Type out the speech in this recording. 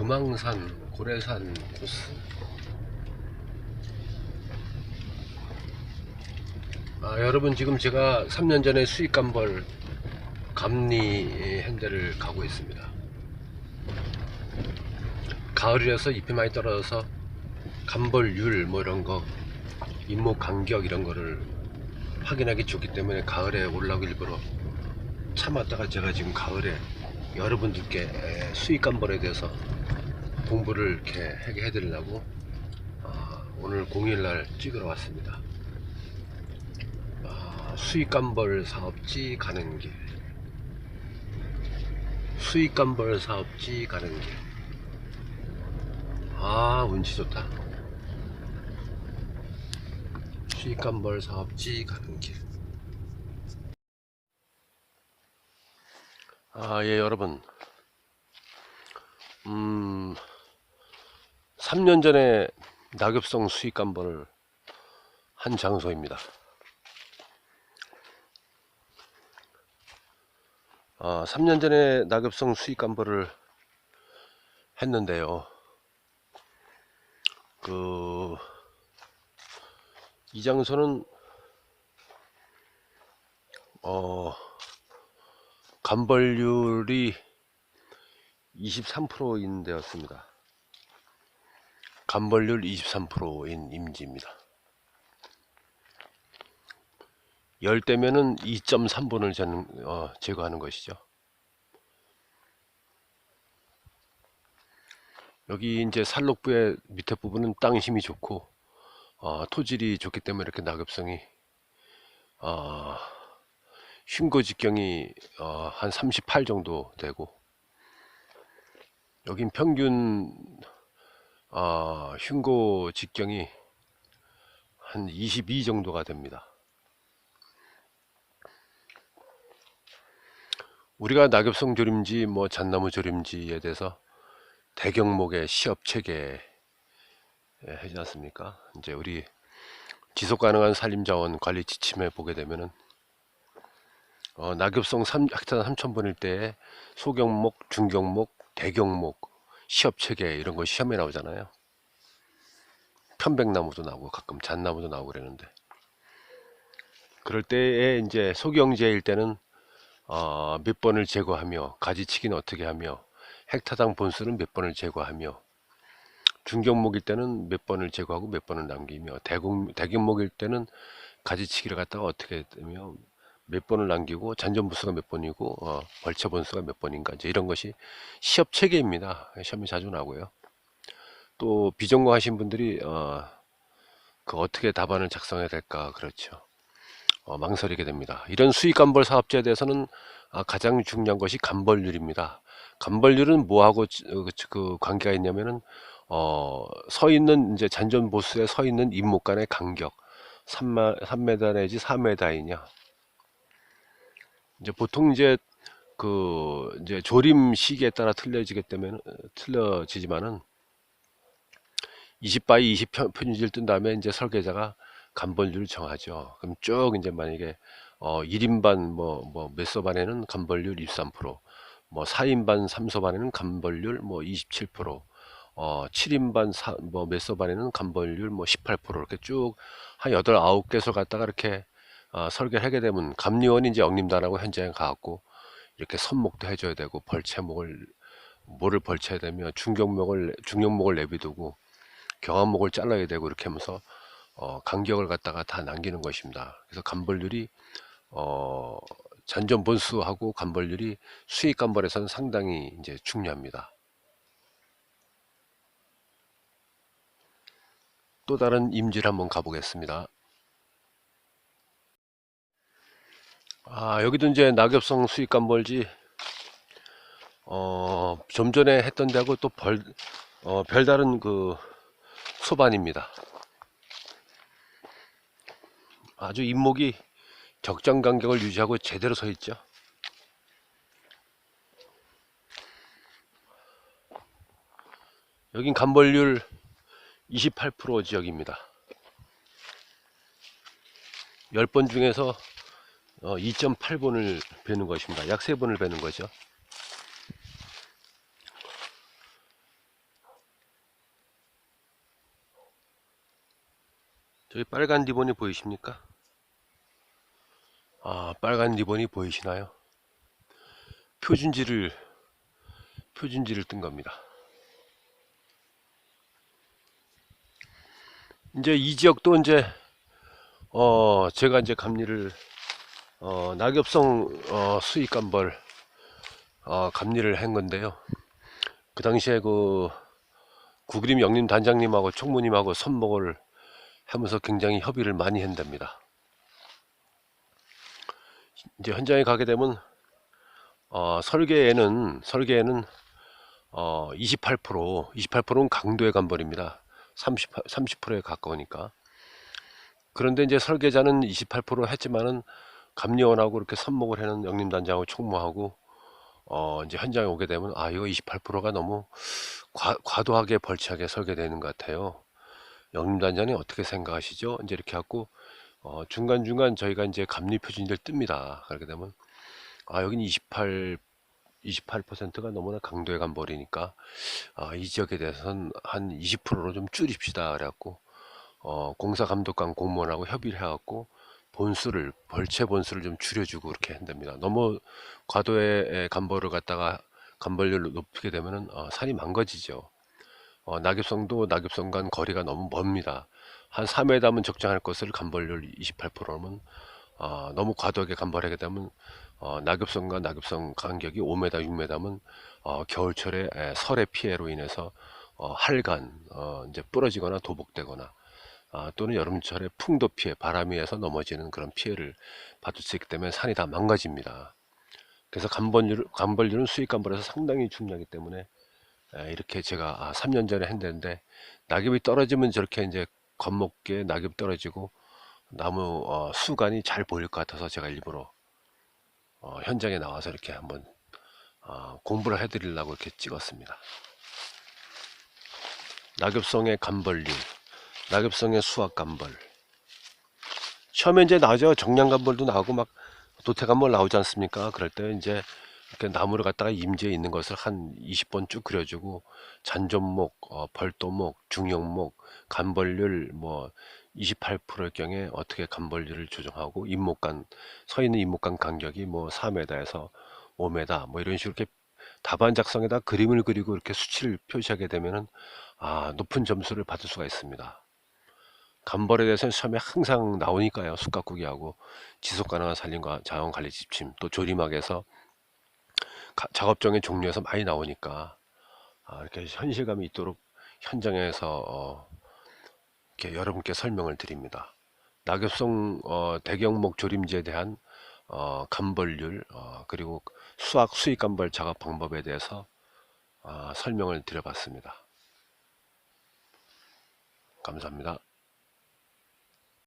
금왕산, 고래산 코스. 아, 여러분 지금 제가 3년 전에 수익감벌 감리 행대를 가고 있습니다. 가을이라서 잎이 많이 떨어져서 감벌율 뭐 이런거 잎목 간격 이런거를 확인하기 좋기 때문에 가을에 올라오기 일부러 참았다가 제가 지금 가을에 여러분들께 수익감벌에 대해서 공부를 이렇게 하게 해드리려고 아, 오늘 공휴일날 찍으러 왔습니다. 아, 수익감벌 사업지 가는 길. 수익감벌 사업지 가는 길아 운치 좋다. 수익감벌 사업지 가는 길. 아, 예, 여러분. 음, 3년 전에 낙엽성 수익 감번을 한 장소입니다. 아, 3년 전에 낙엽성 수익 감번을 했는데요. 그, 이 장소는, 어, 감벌률이 23%인 데였습니다. 간벌률 23%인 임지입니다. 열대면은 2.3분을 어, 제거하는 것이죠. 여기 이제 산록부의 밑에 부분은 땅 힘이 좋고 어, 토질이 좋기 때문에 이렇게 낙엽성이 어, 흉고 직경이 어, 한38 정도 되고 여긴 평균 아, 흉고 직경이 한 22 정도가 됩니다. 우리가 낙엽성 조림지, 뭐 잣나무 조림지에 대해서 대경목의 시업 체계 예, 해지 않습니까? 이제 우리 지속 가능한 산림 자원 관리 지침에 보게 되면은 어, 낙엽성 3, 헥타 3,000번일 때 소경목, 중경목, 대경목 시험 체계 이런 거 시험에 나오잖아요. 편백나무도 나오고 가끔 잣나무도 나오고 그러는데 그럴 때에 이제 소경제일 때는 어, 몇 번을 제거하며 가지치기는 어떻게 하며 헥타당 본수는 몇 번을 제거하며 중경목일 때는 몇 번을 제거하고 몇 번을 남기며 대공, 대경목일 때는 가지치기를 갖다가 어떻게 되며 몇 번을 남기고 잔존부수가 몇 번이고 어, 벌처번수가 몇 번인가 이제 이런 것이 시험 체계입니다. 시험이 자주 나고요. 또 비전공 하신 분들이 어, 그 어떻게 답안을 작성해야 될까 그렇죠. 어, 망설이게 됩니다. 이런 수익 감벌 사업자에 대해서는 아, 가장 중요한 것이 감벌률입니다. 감벌률은 뭐하고 어, 그, 그 관계가 있냐면은 어, 서 있는 이제 잔존 보수에 서 있는 임목 간의 간격 3마, 3m 내지 4m이냐 이제 보통 이제 그 이제 조림 시기에 따라 틀려지기 때문에 어, 틀려지지만은 20바이 20 표준지를 뜬 다음에 이제 설계자가 간벌률을 정하죠. 그럼 쭉 이제 만약에 어 1인반 뭐뭐 몇서반에는 간벌률 23%, 뭐 4인반 3서반에는 간벌률 뭐 27%, 뭐 뭐 어 7인반 사, 뭐 몇서반에는 간벌률 뭐 18% 이렇게 쭉 한 8, 9개서 갔다가 이렇게 어, 설계를 하게 되면 감리원이 이제 영림단하고 현장에 가갖고 이렇게 선목도 해줘야 되고 벌채목을 모를 벌쳐야 되며 중경목을 중경목을 내비두고 경화목을 잘라야 되고 이렇게 하면서 어, 간격을 갖다가 다 남기는 것입니다. 그래서 간벌률이 어, 잔존 본수하고 간벌률이 수익 간벌에서는 상당히 이제 중요합니다. 또 다른 임질 한번 가보겠습니다. 아 여기도 이제 낙엽성 수익감벌지 어, 좀 전에 했던 데하고 또 벌, 어, 별다른 그 소반입니다. 아주 잇목이 적정 간격을 유지하고 제대로 서 있죠. 여긴 간벌률 28% 지역입니다. 10번 중에서 어, 2.8번을 베는 것입니다. 약 3번을 베는 거죠. 저기 빨간 리본이 보이십니까? 아, 빨간 리본이 보이시나요? 표준지를 표준지를 뜬 겁니다. 이제 이 지역도 이제 어 제가 이제 감리를 어 낙엽성 어 수익 감벌 어 감리를 한 건데요. 그 당시에 그 구그림 영림 단장님하고 총무님하고 선목을 하면서 굉장히 협의를 많이 한답니다. 이제 현장에 가게 되면 어, 설계에는 설계에는 어, 28% 28%는 강도의 간벌입니다. 30 30%에 가까우니까. 그런데 이제 설계자는 28% 했지만은 감리원하고 이렇게 선목을 해는 영림단장하고 총무하고 어, 이제 현장에 오게 되면 아 이거 28%가 너무 과, 과도하게 벌치하게 설계되는 것 같아요. 영림단장이 어떻게 생각하시죠? 이제 이렇게 하고 어, 중간중간 저희가 이제 감리 표준을 뜹니다. 그렇게 되면 아 여긴 28 28%가 너무나 강도에 간 버리니까 아, 이 지역에 대해서는 한 20%로 좀 줄입시다 그래갖고 어, 공사 감독관 공무원하고 협의를 해갖고 본수를 벌채 본수를 좀 줄여주고 그렇게 한답니다. 너무 과도의 간벌을 갖다가 간벌률을 높이게 되면은 어, 산이 망가지죠. 어, 낙엽성도 낙엽성 간 거리가 너무 멉니다. 한 3m면 적정할 것을 간벌률 28%면 어, 너무 과도하게 간벌하게 되면 어, 낙엽성과 낙엽성 간격이 5m, 6m면 어, 겨울철에 에, 설의 피해로 인해서 어, 할간 어, 이제 부러지거나 도복되거나 아, 또는 여름철에 풍도 피해, 바람이 해서 넘어지는 그런 피해를 받을 수 있기 때문에 산이 다 망가집니다. 그래서 간벌률, 간벌률은 수익 간벌에서 상당히 중요하기 때문에 에, 이렇게 제가 아, 3년 전에 했는데 낙엽이 떨어지면 저렇게 이제 겁먹게 낙엽 떨어지고 나무 어, 수간이 잘 보일 것 같아서 제가 일부러 어, 현장에 나와서 이렇게 한번 어, 공부를 해드리려고 이렇게 찍었습니다. 낙엽성의 간벌률, 낙엽성의 수확 간벌. 처음에 이제 나죠. 정량 간벌도 나오고 막 도태 간벌 나오지 않습니까? 그럴 때 이제 이렇게 나무를 갖다가 임지에 있는 것을 한 20번 쭉 그려주고 잔존목, 어, 벌도목, 중형목, 간벌률 뭐 28%의 경에 어떻게 간벌률을 조정하고 잇목간 서 있는 잇목간 간격이 뭐 4m에서 5m 뭐 이런 식으로 이렇게 답안 작성에다 그림을 그리고 이렇게 수치를 표시하게 되면은 아 높은 점수를 받을 수가 있습니다. 간벌에 대해서는 처음에 항상 나오니까요. 숯가꾸기하고 지속 가능한 산림과 자원 관리 지침 또 조림학에서 가- 작업종의 종류에서 많이 나오니까 아, 이렇게 현실감이 있도록 현장에서 어, 이렇게 여러분께 설명을 드립니다. 낙엽성 어, 대경목 조림지에 대한 어, 간벌률 어, 그리고 수학 수익 간벌 작업 방법에 대해서 어, 설명을 드려봤습니다. 감사합니다.